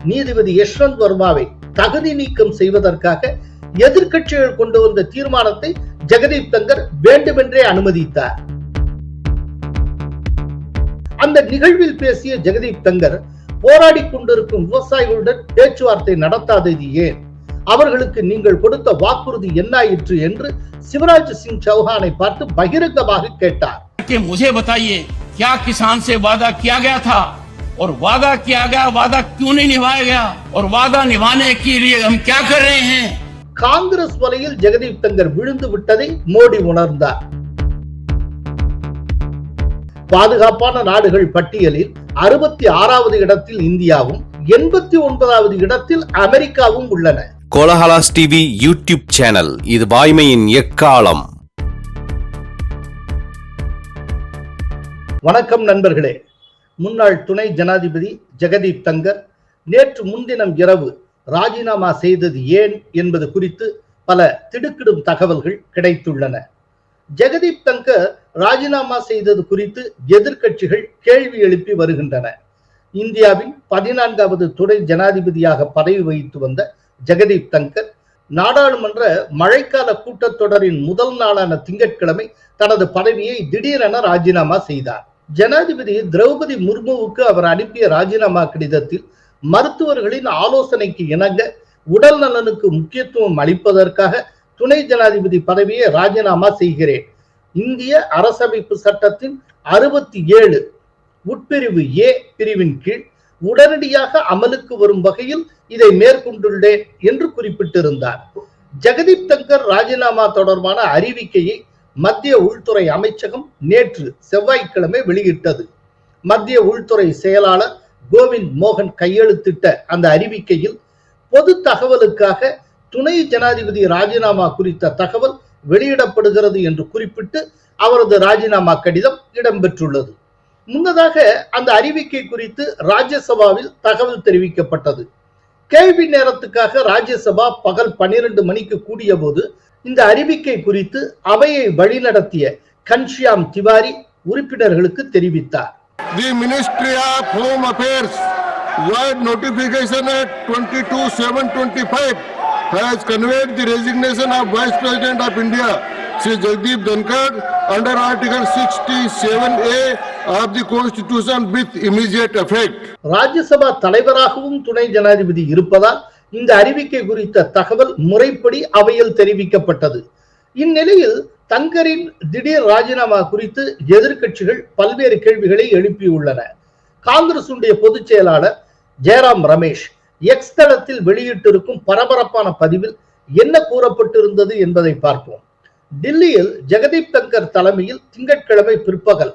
நீதிபதி யஷ்வந்த் வர்மாவை தகுதி நீக்கம் செய்வதற்காக எதிர்க்கட்சிகள் கொண்டு வந்த தீர்மானத்தை ஜெகதீப் தங்கர் வேண்டுமென்றே அனுமதித்தார் அந்த நிகழ்வில் பேசிய ஜெகதீப் தங்கர் போராடி கொண்டிருக்கும் விவசாயிகளுடன் பேச்சுவார்த்தை நடத்தாதது ஏன் அவர்களுக்கு நீங்கள் கொடுத்த வாக்குறுதி என்னாயிற்று என்று சிவராஜ் சிங் சௌஹானை பார்த்து பகிரங்கமாக கேட்டார் कि मुझे बताइए क्या किसान से वादा किया गया था और वादा किया गया वादा क्यों नहीं निभाया गया और वादा निभाने के लिए हम क्या कर रहे हैं காங்கிரஸ் வலையில் ஜெகதீப் தங்கர் விழுந்து விட்டதை மோடி உணர்ந்தார் பாதுகாப்பான நாடுகள் பட்டியலில் அறுபத்தி ஆறாவது இடத்தில் இந்தியாவும் எண்பத்தி ஒன்பதாவது இடத்தில் அமெரிக்காவும் உள்ளன கோலஹலாஸ் டிவி யூடியூப் சேனல் இது வாய்மையின் எக்காலம் வணக்கம் நண்பர்களே முன்னாள் துணை ஜனாதிபதி ஜெகதீப் தங்கர் நேற்று முன்தினம் இரவு ராஜினாமா செய்தது ஏன் என்பது குறித்து பல திடுக்கிடும் தகவல்கள் கிடைத்துள்ளன. ஜெகதீப் தங்கர் ராஜினாமா செய்தது குறித்து எதிர்க்கட்சிகள் கேள்வி எழுப்பி வருகின்றன. இந்தியாவின் பதினான்காவது துணை ஜனாதிபதியாக பதவி வகித்து வந்த ஜெகதீப் தங்கர் நாடாளுமன்ற மழைக்கால கூட்டத்தொடரின் முதல் நாளான திங்கட்கிழமை தனது பதவியை திடீரென ராஜினாமா செய்தார். ஜனாதிபதி திரௌபதி முர்முவுக்கு அவர் அனுப்பிய ராஜினாமா கடிதத்தில் மருத்துவர்களின் ஆலோசனைக்கு இணங்க உடல் நலனுக்கு முக்கியத்துவம் அளிப்பதற்காக துணை ஜனாதிபதி பதவியை ராஜினாமா செய்கிறேன். இந்திய அரசமைப்பு சட்டத்தின் அறுபத்தி ஏழு உட்பிரிவு ஏ பிரிவின் கீழ் உடனடியாக அமலுக்கு வரும் வகையில் இதை மேற்கொண்டுள்ளேன் என்று குறிப்பிட்டிருந்தார். ஜெகதீப் தங்கர் ராஜினாமா தொடர்பான அறிவிக்கையை மத்திய உள்துறை அமைச்சகம் நேற்று செவ்வாய்க்கிழமை வெளியிட்டது. மத்திய உள்துறை செயலாளர் கோவிந்த் மோகன் கையெழுத்திட்ட அந்த அறிவிக்கையில் பொது தகவலுக்காக துணை ஜனாதிபதி ராஜினாமா குறித்த தகவல் வெளியிடப்படுகிறது என்று குறிப்பிட்டு அவரது ராஜினாமா கடிதம் இடம்பெற்றுள்ளது. முன்னதாக அந்த அறிவிக்கை குறித்து ராஜ்யசபாவில் தகவல் தெரிவிக்கப்பட்டது. கேள்வி நேரத்துக்காக ராஜ்யசபா பகல் பன்னிரண்டு மணிக்கு கூடிய போது இந்த அறிவிக்கை குறித்து அவையை வழிநடத்திய கன்ஷியாம் திவாரி உறுப்பினர்களுக்கு தெரிவித்தார் The Ministry of Home Affairs word notification at 22-725 has conveyed the resignation of Vice President of India, Sri Jagdeep Dhankar, under Article 67A of the Constitution with immediate effect. Rajya Sabha தலைவராகவும் துணை ஜனாதிபதி இருப்பதால் இந்த அறிவிக்கை குறித்த தகவல் முறைப்படி அவையில் தெரிவிக்கப்பட்டது. இந்நிலையில் தங்கரின் திடீர் ராஜினாமா குறித்து எதிர்கட்சிகள் பல்வேறு கேள்விகளை எழுப்பியுள்ளன. காங்கிரசுடைய பொதுச் செயலாளர் ஜெயராம் ரமேஷ் எக்ஸ் தளத்தில் வெளியிட்டிருக்கும் பரபரப்பான பதிவில் என்ன கூறப்பட்டிருந்தது என்பதை பார்ப்போம். டில்லியில் ஜெகதீப் தங்கர் தலைமையில் திங்கட்கிழமை பிற்பகல்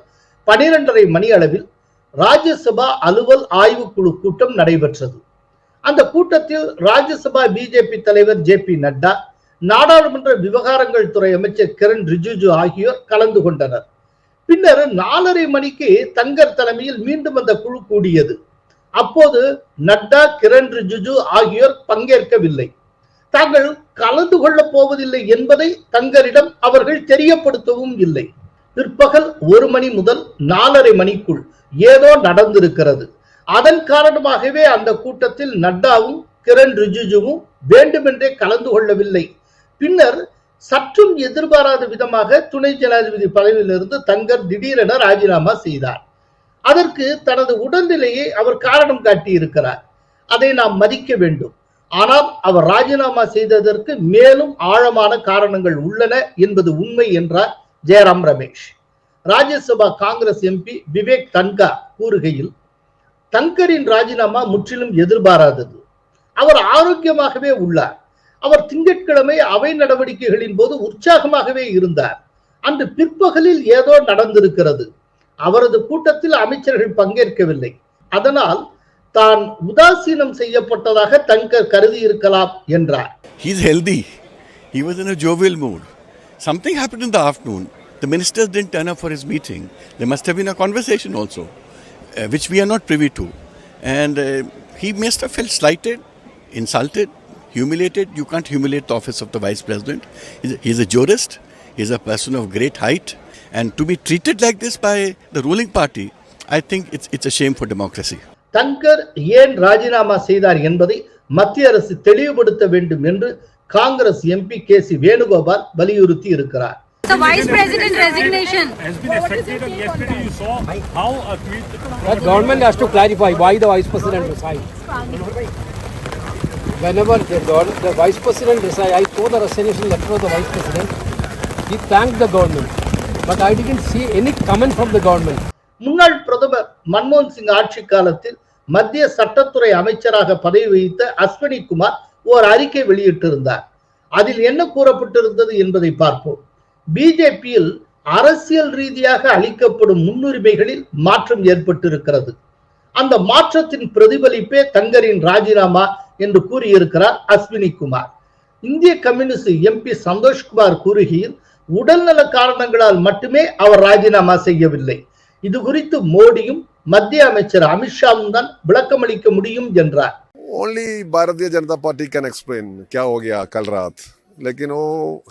பனிரெண்டரை மணி அளவில் ராஜ்யசபா அலுவல் ஆய்வுக்குழு கூட்டம் நடைபெற்றது. அந்த கூட்டத்தில் ராஜ்யசபா பிஜேபி தலைவர் ஜே பி நட்டா நாடாளுமன்ற விவகாரங்கள் துறை அமைச்சர் கிரண் ரிஜிஜு ஆகியோர் கலந்து கொண்டனர். பின்னர் நாலரை மணிக்கு தங்கர் தலைமையில் மீண்டும் அந்த குழு கூடியது. அப்போது நட்டா கிரண் ரிஜிஜு ஆகியோர் பங்கேற்கவில்லை. தாங்கள் கலந்து கொள்ளப் போவதில்லை என்பதை தங்கரிடம் அவர்கள் தெரியப்படுத்தவும் இல்லை. பிற்பகல் ஒரு மணி முதல் நாலரை மணிக்குள் ஏதோ நடந்திருக்கிறது. அதன் காரணமாகவே அந்த கூட்டத்தில் நட்டாவும் கிரண் ரிஜிஜுவும் வேண்டுமென்றே கலந்து கொள்ளவில்லை. பின்னர் சற்றும் எதிர்பாராத விதமாக துணை ஜனாதிபதி பதவியிலிருந்து தங்கர் திடீரென ராஜினாமா செய்தார். அதற்கு தனது உடல்நிலையை அவர் காரணம் காட்டியிருக்கிறார். அதை நாம் மதிக்க வேண்டும். ஆனால் அவர் ராஜினாமா செய்ததற்கு மேலும் ஆழமான காரணங்கள் உள்ளன என்பது உண்மை என்றார் ஜெயராம் ரமேஷ். ராஜ்யசபா காங்கிரஸ் எம்பி விவேக் தன்கா கூறுகையில் தங்கரின் ராஜினாமா முற்றிலும் எதிர்பாராதது அவர் ஆரோக்கியமாகவே உள்ளார் அவர் திங்கட்கிழமை அவை நடவடிக்கைகளின் போது உற்சாகமாகவே இருந்தார் அன்று பிற்பகலில் ஏதோ நடந்திருக்கிறது அவரது கூட்டத்தில் அமைச்சர்கள் பங்கேற்கவில்லை அதனால் தான் உதாசீனம் செய்யப்பட்டதாக தங்கர் கருதி இருக்கலாம் என்றார் He's healthy. He was in a jovial mood. Something happened in the afternoon. The ministers didn't turn up for his meeting. There must have been a conversation also, uh, which we are not privy to. And uh, he must have felt slighted, insulted, humiliated. You can't humiliate the office of the vice president. He's a, he's a jurist. He's a person of great height. And to be treated like this by the ruling party, I think it's, it's a shame for democracy. Thangar ஏன் ராஜினாமா செய்தார் என்பதை மத்திய அரசு தெளிவுபடுத்த வேண்டும் என்று Congress MP K C Venugopal வலியுறுத்தி இருக்கிறார் The vice president resignation. has been affected and yesterday you saw how a tweet The government has to clarify why the vice president resigned. Whenever the, gov- the vice president resigned, I saw the resignation letter of the vice president. He thanked the government, but I didn't see any comment from the government. முன்னாள் பிரதமர் மன்மோகன் சிங் ஆட்சி காலத்தில் மத்திய சட்டத்துறை அமைச்சராக பதவி வகித்த அஸ்வினி குமார் ஓர் அறிக்கை வெளியிட்டிருந்தார் அதில் என்ன கூறப்பட்டிருந்தது என்பதை பார்ப்போம் பிஜேபியில் அரசியல் ரீதியாக அளிக்கப்படும் முன்னுரிமைகளில் மாற்றம் ஏற்பட்டிருக்கிறது. அந்த மாற்றத்தின் பிரதிபலிப்பே தங்கரின் ராஜினாமா என்று கூறியிருக்கிறார் அஸ்வினி குமார். இந்திய கம்யூனிஸ்ட் எம்பி சந்தோஷ்குமார் கூறுகையில் உடல்நல காரணங்களால் மட்டுமே அவர் ராஜினாமா செய்யவில்லை. இது குறித்து மோடியும் மத்திய அமைச்சர் அமித்ஷாவும் தான் விளக்கமளிக்க முடியும் என்றார். Only Bharatiya Janata Party can explain. kya. लेकिन वो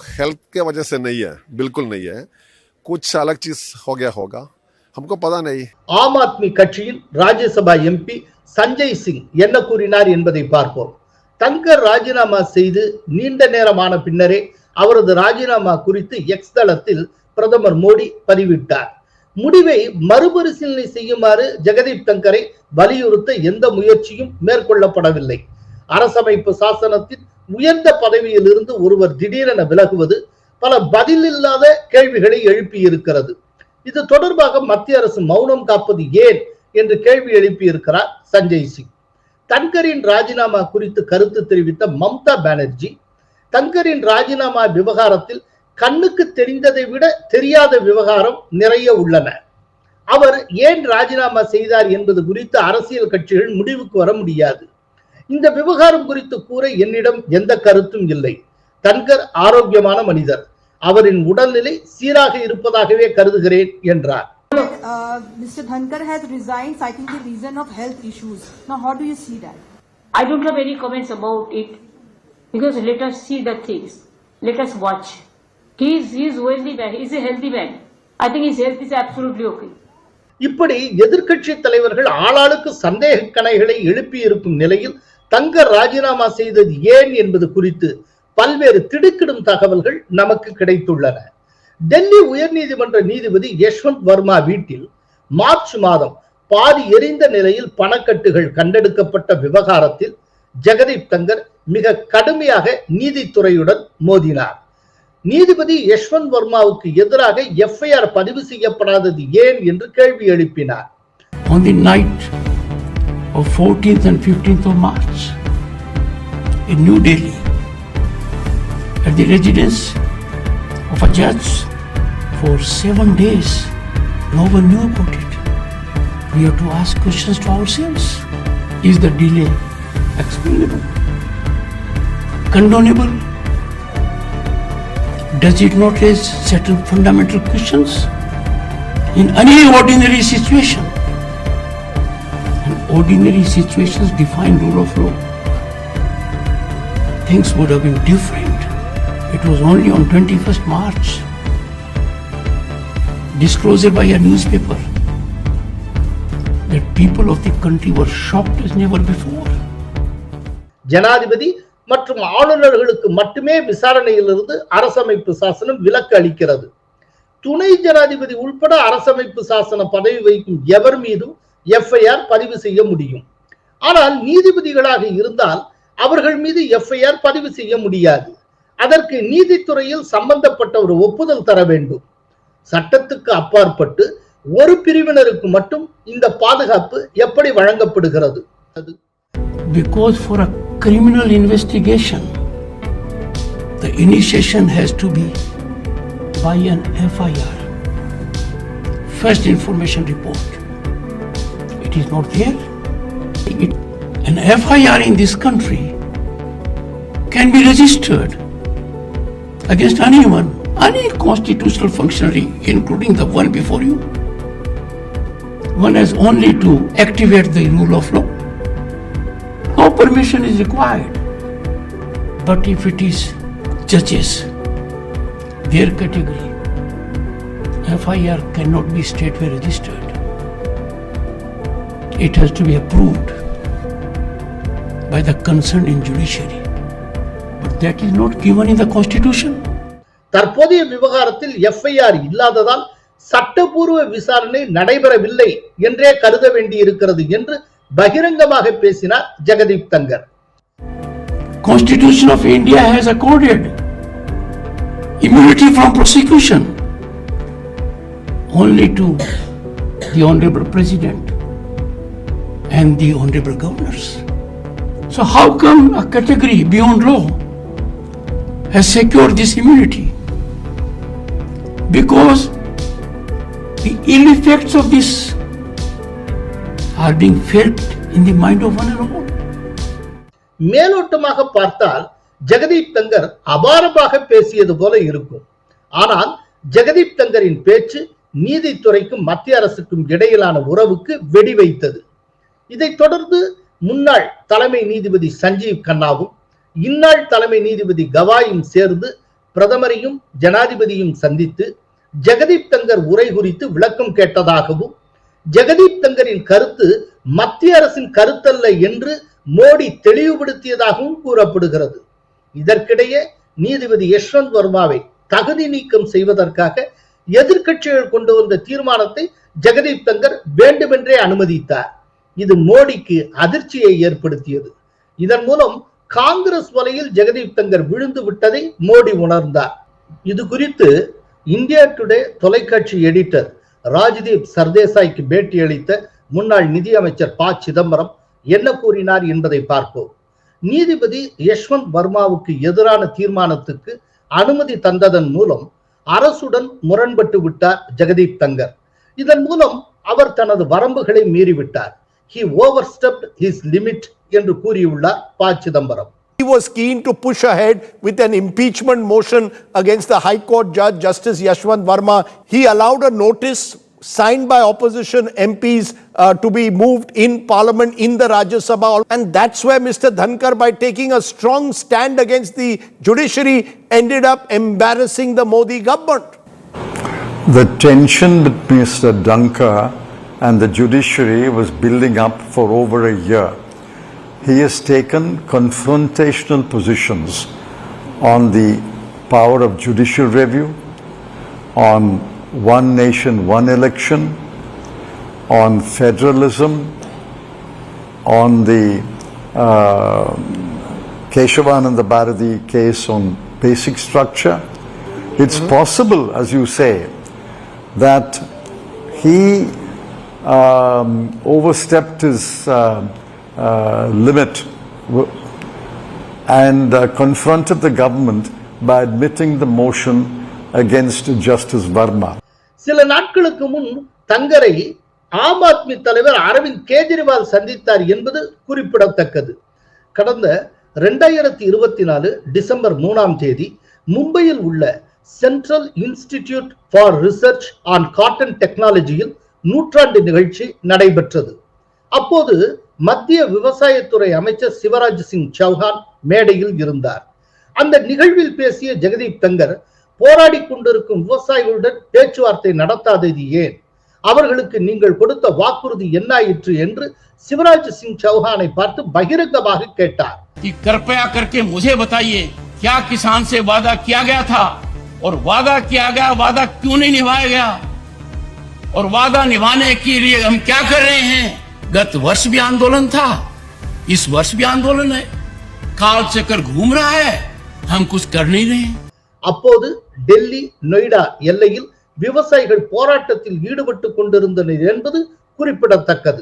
हेल्थ के वजह से नहीं है बिल्कुल नहीं है कुछ अलग चीज हो गया होगा हमको पता नहीं ஆம் ஆத்மி கட்சியின் ராஜ்யசபா எம்பி சஞ்சய் சிங் என்ன கூறினார் என்பதை பார்ப்போம் தங்கர் ராஜினாமா செய்து நீண்ட நேரமான பின்னரே அவரது ராஜினாமா குறித்து எக்ஸ் தளத்தில் பிரதமர் மோடி பதிவிட்டார் முடிவை மறுபரிசீலனை செய்யுமாறு ஜெகதீப் தங்கரை வலியுறுத்த எந்த முயற்சியும் மேற்கொள்ளப்படவில்லை அரசமைப்பு சாசனத்தின் உயர்ந்த பதவியில் இருந்து ஒருவர் திடீரென விலகுவது பல பதில் இல்லாத கேள்விகளை எழுப்பியிருக்கிறது. இது தொடர்பாக மத்திய அரசு மௌனம் காப்பது ஏன் என்று கேள்வி எழுப்பியிருக்கிறார் சஞ்சய் சிங். தன்கரின் ராஜினாமா குறித்து கருத்து தெரிவித்த மம்தா பானர்ஜி தங்கரின் ராஜினாமா விவகாரத்தில் கண்ணுக்கு தெரிந்ததை விட தெரியாத விவகாரம் நிறைய உள்ளன. அவர் ஏன் ராஜினாமா செய்தார் என்பது குறித்து அரசியல் கட்சிகள் முடிவுக்கு வர முடியாது. இந்த விவகாரம் குறித்து கூற என்னிடம் எந்த கருத்தும் இல்லை தன்கர் ஆரோக்கியமான மனிதர் அவரின் உடல்நிலை சீராக இருப்பதாகவே கருதுகிறேன் என்றார் Uh, Mr. Dhankar has resigned citing the reason of health issues. Now, how do you see that? I don't have any comments about it because let us see the things. Let us watch. He is, he is wealthy man. He is a healthy man. I think his health is absolutely okay. இப்படி எதிர்க்கட்சி தலைவர்கள் ஆளாளுக்கு சந்தேக கணைகளை எழுப்பி இருக்கும் நிலையில் தங்கர் ராஜினாமா செய்தது ஏன் என்பது குறித்து பல்வேறு திடுக்கிடும் தகவல்கள் நமக்கு கிடைத்துள்ளன. டெல்லி உயர்நீதிமன்ற நீதிபதி யஷ்வந்த் வர்மா வீட்டில் மார்ச் மாதம் பாதி எரிந்த நிலையில் பணக்கட்டுகள் கண்டெடுக்கப்பட்ட விவகாரத்தில் ஜெகதீப் தங்கர் மிக கடுமையாக நீதித்துறையுடன் மோதினார். நீதிபதி யஷ்வந்த் வர்மாவுக்கு எதிராக எஃப்ஐஆர் பதிவு செய்யப்படாதது ஏன் என்று கேள்வி எழுப்பினார். On the night of 14th and 15th of March in New Delhi, at the residence of a judge for seven days, no one knew about it. We have to ask questions to ourselves. Is the delay explainable? Condonable? Does it not raise certain fundamental questions? In any ordinary situation, ordinary situations define rule of law. Things would have been different. It was only on 21st March, disclosure by a newspaper, that people of the country were shocked as never before. ஜனாதிபதி மற்றும் ஆளுநர்களுக்கு மட்டுமே விசாரணையிலிருந்து அரசமைப்பு சாசனம் விலக்கு அளிக்கிறது துணை ஜனாதிபதி உள்பட அரசமைப்பு சாசன பதவி வகிக்கும் எவர் மீதும் எஃப்ஐஆர் பதிவு செய்ய முடியும். ஆனால் நீதிபதிகளாக இருந்தால் அவர்கள் மீது எஃப்ஐஆர் பதிவு செய்ய முடியாது. அதற்கு நீதித்துறையில் சம்பந்தப்பட்ட ஒரு ஒப்புதல் தர வேண்டும். சட்டத்துக்கு அப்பாற்பட்டு ஒரு பிரிவினருக்கு மட்டும் இந்த பாதுகாப்பு எப்படி வழங்கப்படுகிறது? Because for a criminal investigation, the initiation has to be by an FIR, First Information Report. It is not there. It, an FIR in this country can be registered against anyone, any constitutional functionary, including the one before you. One has only to activate the rule of law. No permission is required. But if it is judges, their category, FIR cannot be straightway registered it has to be approved by the concerned in judiciary. But that is not given in the constitution. தற்போதைய விவகாரத்தில் FIR இல்லாததால் சட்டபூர்வ விசாரணை நடைபெறவில்லை என்றே கருத வேண்டியிருக்கிறது என்று பகிரங்கமாக பேசினார் Jagdeep Thangar Constitution of India has accorded immunity from prosecution only to the Honorable President And the Honorable Governors. So how come a category beyond law has secured this immunity? Because the ill effects of this are being felt in the mind of one and all. மேலோட்டமாக பார்த்தால் ஜெகதீப் தங்கர் அபாரமாக பேசியது போல இருக்கும் ஆனால் ஜெகதீப் தங்கரின் பேச்சு நீதித்துறைக்கும் மத்திய அரசுக்கும் இடையிலான உறவுக்கு வெடி வைத்தது இதைத் தொடர்ந்து முன்னாள் தலைமை நீதிபதி சஞ்சீவ் கண்ணாவும் இந்நாள் தலைமை நீதிபதி கவாயும் சேர்ந்து பிரதமரையும் ஜனாதிபதியும் சந்தித்து ஜெகதீப் தங்கர் உரை குறித்து விளக்கம் கேட்டதாகவும் ஜெகதீப் தங்கரின் கருத்து மத்திய அரசின் கருத்தல்ல என்று மோடி தெளிவுபடுத்தியதாகவும் கூறப்படுகிறது. இதற்கிடையே நீதிபதி யஷ்வந்த் வர்மாவை தகுதி நீக்கம் செய்வதற்காக எதிர்க்கட்சிகள் கொண்டு வந்த தீர்மானத்தை ஜெகதீப் தங்கர் வேண்டுமென்றே அனுமதித்தார். இது மோடிக்கு அதிர்ச்சியை ஏற்படுத்தியது. இதன் மூலம் காங்கிரஸ் வலையில் ஜெகதீப் தங்கர் விழுந்து விட்டதை மோடி உணர்ந்தார். இது குறித்து இந்தியா டுடே தொலைக்காட்சி எடிட்டர் ராஜ்தீப் சர்தேசாய்க்கு பேட்டியளித்த முன்னாள் நிதியமைச்சர் ப. சிதம்பரம் என்ன கூறினார் என்பதை பார்ப்போம். நீதிபதி யஷ்வந்த் வர்மாவுக்கு எதிரான தீர்மானத்துக்கு அனுமதி தந்ததன் மூலம் அரசுடன் முரண்பட்டு விட்டார் ஜெகதீப் தங்கர். இதன் மூலம் அவர் தனது வரம்புகளை மீறிவிட்டார். ஹி ஓவர் ஹிஸ் லிமிட் என்று கூறியுள்ளார் ப Chidambaram He was keen to push ahead with an impeachment motion against the High Court Judge Justice Yashwant Verma. He allowed a notice signed by opposition MPs uh, to be moved in Parliament in the Rajya Sabha. And that's where Mr. Dhankar, by taking a strong stand against the judiciary, ended up embarrassing the Modi government. The tension between Mr. Dhankar and the judiciary was building up for over a year. He has taken confrontational positions on the power of judicial review, on one nation, one election, on federalism, on the uh, Keshavananda Bharati case on basic structure. It's possible, as you say, that he um, overstepped his uh, uh, limit and uh, confronted the government by admitting the motion against Justice Verma. சில நாட்களுக்கு முன் தங்கரை ஆம் ஆத்மி தலைவர் அரவிந்த் கெஜ்ரிவால் சந்தித்தார் என்பது குறிப்பிடத்தக்கது கடந்த ரெண்டாயிரத்தி இருபத்தி நாலு டிசம்பர் மூணாம் தேதி மும்பையில் உள்ள Central Institute for Research on Cotton டெக்னாலஜியில் நூற்றாண்டு நிகழ்ச்சி நடைபெற்றது அப்போது மத்திய விவசாயத்துறை அமைச்சர் சிவராஜ் சிங் சௌஹான் மேடையில் இருந்தார் அந்த நிகழ்வில் பேசிய ஜெகதீப் தங்கர் போராடி கொண்டிருக்கும் விவசாயிகளுடன் பேச்சுவார்த்தை நடத்தாதது ஏன் அவர்களுக்கு நீங்கள் கொடுத்த வாக்குறுதி என்னாயிற்று என்று சிவராஜ் சிங் சௌஹானை பார்த்து பகிரங்கமாக கேட்டார் कि कृपया करके मुझे बताइए क्या किसान से वादा किया गया था और वादा किया गया वादा क्यों नहीं निभाया गया और वादा निभाने के लिए हम क्या कर रहे हैं गत वर्ष भी आंदोलन था इस वर्ष भी आंदोलन है काल चक्कर घूम रहा है हम कुछ कर नहीं रहे हैं அப்போது டெல்லி நொய்டா எல்லையில் விவசாயிகள் போராட்டத்தில் ஈடுபட்டு கொண்டிருந்தனர் என்பது குறிப்பிடத்தக்கது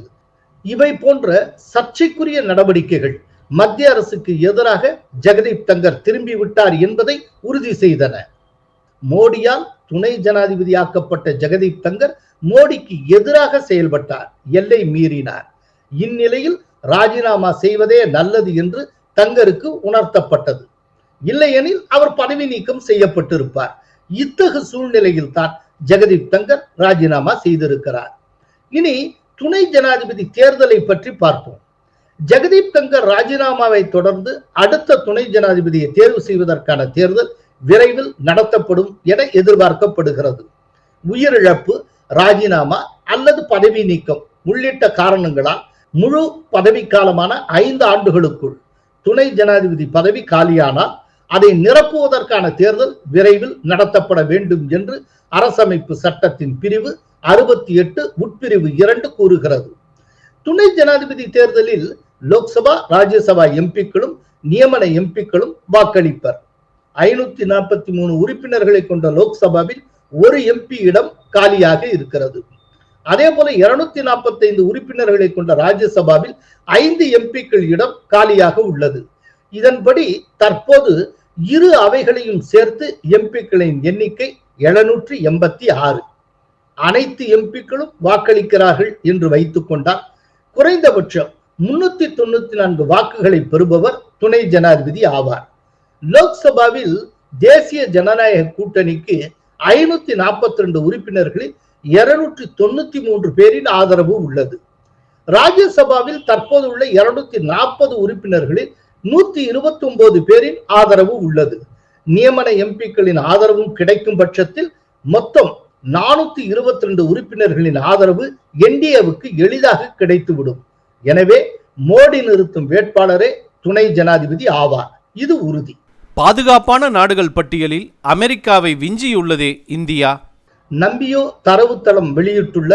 இவை போன்ற சர்ச்சைக்குரிய நடவடிக்கைகள் மத்திய அரசுக்கு எதிராக ஜெகதீப் தங்கர் திரும்பி விட்டார் என்பதை உறுதி செய்தன மோடியால் துணை ஜனாதிபதியாக்கப்பட்ட ஜெகதீப் தங்கர் மோடிக்கு எதிராக செயல்பட்டார். எல்லை மீறினார். இந்நிலையில் ராஜினாமா செய்வதே நல்லது என்று தங்கருக்கு உணர்த்தப்பட்டது. இல்லையெனில் அவர் பதவி நீக்கம் செய்யப்பட்டிருப்பார். இத்தகு சூழ்நிலையில் தான் ஜெகதீப் தங்கர் ராஜினாமா செய்திருக்கிறார். இனி துணை ஜனாதிபதி தேர்தலை பற்றி பார்ப்போம். ஜெகதீப் தங்கர் ராஜினாமாவை தொடர்ந்து அடுத்த துணை ஜனாதிபதியை தேர்வு செய்வதற்கான தேர்தல் விரைவில் நடத்தப்படும் என எதிர்பார்க்கப்படுகிறது. உயிரிழப்பு ராஜினாமா அல்லது பதவி நீக்கம் உள்ளிட்ட காரணங்களால் முழு பதவிக்காலமான ஐந்து ஆண்டுகளுக்குள் துணை ஜனாதிபதி பதவி காலியானால் அதை நிரப்புவதற்கான தேர்தல் விரைவில் நடத்தப்பட வேண்டும் என்று அரசமைப்பு சட்டத்தின் பிரிவு அறுபத்தி எட்டு உட்பிரிவு இரண்டு கூறுகிறது. துணை ஜனாதிபதி தேர்தலில் லோக்சபா ராஜ்யசபா எம்பிக்களும் நியமன எம்பிக்களும் வாக்களிப்பர். ஐநூத்தி நாற்பத்தி மூணு உறுப்பினர்களை கொண்ட லோக்சபாவில் ஒரு எம்பி இடம் காலியாக இருக்கிறது. அதே போல இருநூத்தி நாற்பத்தி ஐந்து உறுப்பினர்களை கொண்ட ராஜ்யசபாவில் ஐந்து எம்பிக்கள் இடம் காலியாக உள்ளது. இதன்படி தற்போது இரு அவைகளையும் சேர்த்து எம்பிக்களின் எண்ணிக்கை எழுநூற்றி எண்பத்தி ஆறு. அனைத்து எம்பிக்களும் வாக்களிக்கிறார்கள் என்று வைத்துக் கொண்டால் குறைந்தபட்சம் முன்னூத்தி தொண்ணூத்தி நான்கு வாக்குகளை பெறுபவர் துணை ஜனாதிபதி ஆவார். லோக்சபாவில் தேசிய ஜனநாயக கூட்டணிக்கு ஐநூத்தி நாற்பத்தி ரெண்டு உறுப்பினர்களில் இருநூற்றி தொண்ணூத்தி மூன்று பேரின் ஆதரவு உள்ளது. ராஜ்யசபாவில் தற்போது உள்ள இருநூத்தி நாற்பது உறுப்பினர்களில் நூத்தி இருபத்தி ஒன்பது பேரின் ஆதரவு உள்ளது. நியமன எம்பிக்களின் ஆதரவும் கிடைக்கும் பட்சத்தில் மொத்தம் நானூத்தி இருபத்தி ரெண்டு உறுப்பினர்களின் ஆதரவு என்டிஏவுக்கு எளிதாக கிடைத்துவிடும். எனவே மோடி நிறுத்தும் வேட்பாளரே துணை ஜனாதிபதி ஆவார். இது உறுதி. பாதுகாப்பான நாடுகள் பட்டியலில் அமெரிக்காவை விஞ்சியுள்ளதே இந்தியா. நம்பியோ தரவுத்தளம் வெளியிட்டுள்ள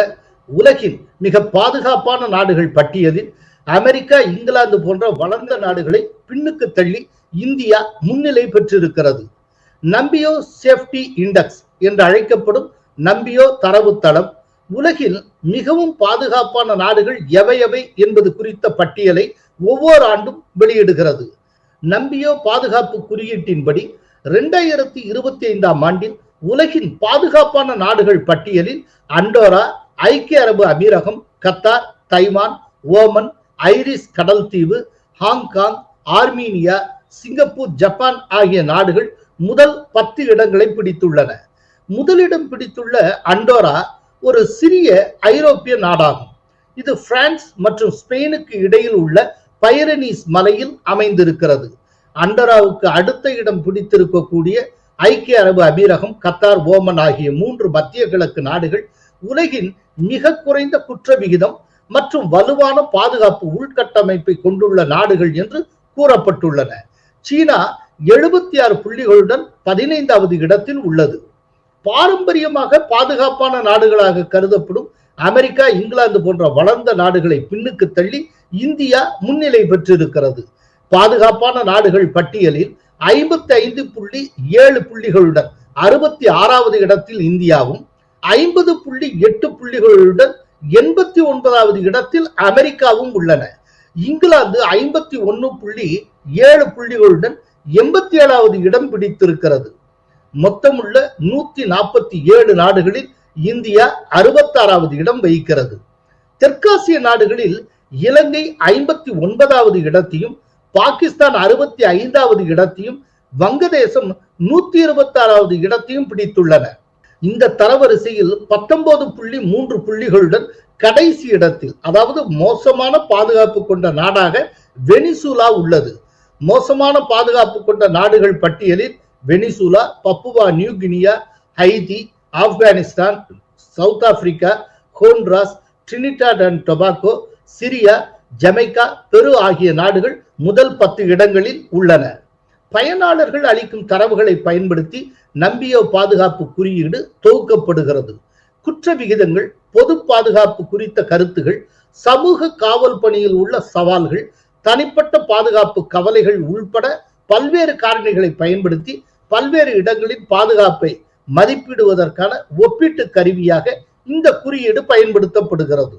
உலகின் மிக பாதுகாப்பான நாடுகள் பட்டியலில் அமெரிக்கா இங்கிலாந்து போன்ற வளர்ந்த நாடுகளை பின்னுக்கு தள்ளி இந்தியா முன்னிலை பெற்றிருக்கிறது. நம்பியோ சேஃப்டி இண்டெக்ஸ் என்று அழைக்கப்படும் நம்பியோ தரவுத்தளம் உலகில் மிகவும் பாதுகாப்பான நாடுகள் எவை எவை என்பது குறித்த பட்டியலை ஒவ்வொரு ஆண்டும் வெளியிடுகிறது. நம்பியோ பாதுகாப்பு குறியீட்டின்படி இரண்டாயிரத்தி இருபத்தி ஐந்தாம் ஆண்டில் உலகின் பாதுகாப்பான நாடுகள் பட்டியலில் அண்டோரா ஐக்கிய அரபு அமீரகம் கத்தார் தைவான் ஓமன் ஐரிஸ் கடல் தீவு ஹாங்காங் ஆர்மீனியா சிங்கப்பூர் ஜப்பான் ஆகிய நாடுகள் முதல் பத்து இடங்களை பிடித்துள்ளன. முதலிடம் பிடித்துள்ள அண்டோரா ஒரு சிறிய ஐரோப்பிய நாடாகும். இது பிரான்ஸ் மற்றும் ஸ்பெயினுக்கு இடையில் உள்ள பைரனீஸ் மலையில் அமைந்திருக்கிறது. அண்டராவுக்கு அடுத்த இடம் பிடித்திருக்கக்கூடிய ஐக்கிய அரபு அமீரகம் கத்தார் ஓமன் ஆகிய மூன்று மத்திய கிழக்கு நாடுகள் உலகின் மிக குறைந்த குற்ற விகிதம் மற்றும் வலுவான பாதுகாப்பு உள்கட்டமைப்பை கொண்டுள்ள நாடுகள் என்று கூறப்பட்டுள்ளன. சீனா எழுபத்தி ஆறு புள்ளிகளுடன் பதினைந்தாவது இடத்தில் உள்ளது. பாரம்பரியமாக பாதுகாப்பான நாடுகளாக கருதப்படும் அமெரிக்கா இங்கிலாந்து போன்ற வளர்ந்த நாடுகளை பின்னுக்கு தள்ளி இந்தியா முன்னிலை பெற்றிருக்கிறது. பாதுகாப்பான நாடுகள் பட்டியலில் ஐம்பத்தி ஐந்து புள்ளி ஏழு புள்ளிகளுடன் அறுபத்தி ஆறாவது இடத்தில் இந்தியாவும் ஐம்பது புள்ளி எட்டு புள்ளிகளுடன் எண்பத்தி ஒன்பதாவது இடத்தில் அமெரிக்காவும் உள்ளன. இங்கிலாந்து ஐம்பத்தி ஒன்னு புள்ளி ஏழு புள்ளிகளுடன் எண்பத்தி ஏழாவது இடம் பிடித்திருக்கிறது. மொத்தமுள்ள நூத்தி நாற்பத்தி ஏழு நாடுகளில் இந்தியா அறுபத்தாறாவது இடம் வகிக்கிறது. தெற்காசிய நாடுகளில் இலங்கை ஐம்பத்தி ஒன்பதாவது இடத்தையும் பாகிஸ்தான் அறுபத்தி ஐந்தாவது இடத்தையும் வங்கதேசம் நூத்தி இருபத்தி ஆறாவது இடத்தையும் பிடித்துள்ளன. இந்த தரவரிசையில் பத்தொன்பது புள்ளி மூன்று புள்ளிகளுடன் கடைசி இடத்தில் அதாவது மோசமான பாதுகாப்பு கொண்ட நாடாக வெனிசூலா உள்ளது. மோசமான பாதுகாப்பு கொண்ட நாடுகள் பட்டியலில் Venezuela Papua New Guinea Haiti Afghanistan South Africa Honduras Trinidad and Tobago Syria Jamaica Peru ஆகிய நாடுகள் முதல் பத்து இடங்களில் உள்ளன. பயனாளர்கள் அளிக்கும் தரவுகளை பயன்படுத்தி நம்பியோ பாதுகாப்பு குறியீடு தொகுக்கப்படுகிறது. குற்ற விகிதங்கள் பொது பாதுகாப்பு குறித்த கருத்துகள் சமூக காவல் பணியில் உள்ள சவால்கள் தனிப்பட்ட பாதுகாப்பு கவலைகள் உள்பட பல்வேறு காரணிகளை பயன்படுத்தி பல்வேறு இடங்களின் பாதுகாப்பை மதிப்பிடுவதற்கான ஒப்பீட்டு கருவியாக இந்த குறியீடு பயன்படுத்தப்படுகிறது.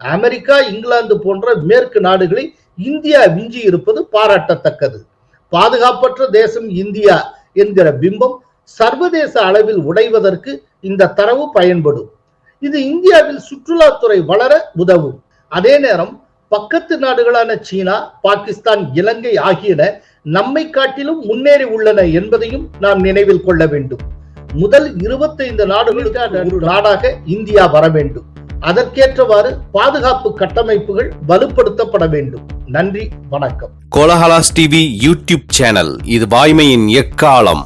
அமெரிக்கா இங்கிலாந்து போன்ற மேற்கு நாடுகளை இந்தியா விஞ்சி இருப்பது பாராட்டத்தக்கது. பாதுகாப்பற்ற தேசம் இந்தியா என்கிற பிம்பம் சர்வதேச அளவில் உடைவதற்கு இந்த தரவு பயன்படும். இது இந்தியாவில் சுற்றுலாத்துறை வளர உதவும். அதே நேரம் பக்கத்து நாடுகளான சீனா பாகிஸ்தான் இலங்கை ஆகியன நம்மை காட்டிலும் முன்னேறி உள்ளன என்பதையும் நாம் நினைவில் கொள்ள வேண்டும். முதல் இருபத்தைந்து நாடுகளுக்கு ஒரு நாடாக இந்தியா வர வேண்டும். அதற்கேற்றவாறு பாதுகாப்பு கட்டமைப்புகள் வலுப்படுத்தப்பட வேண்டும். நன்றி வணக்கம். கோலஹலாஸ் டிவி யூடியூப் சேனல் இது வாய்மையின் எக்காலம்.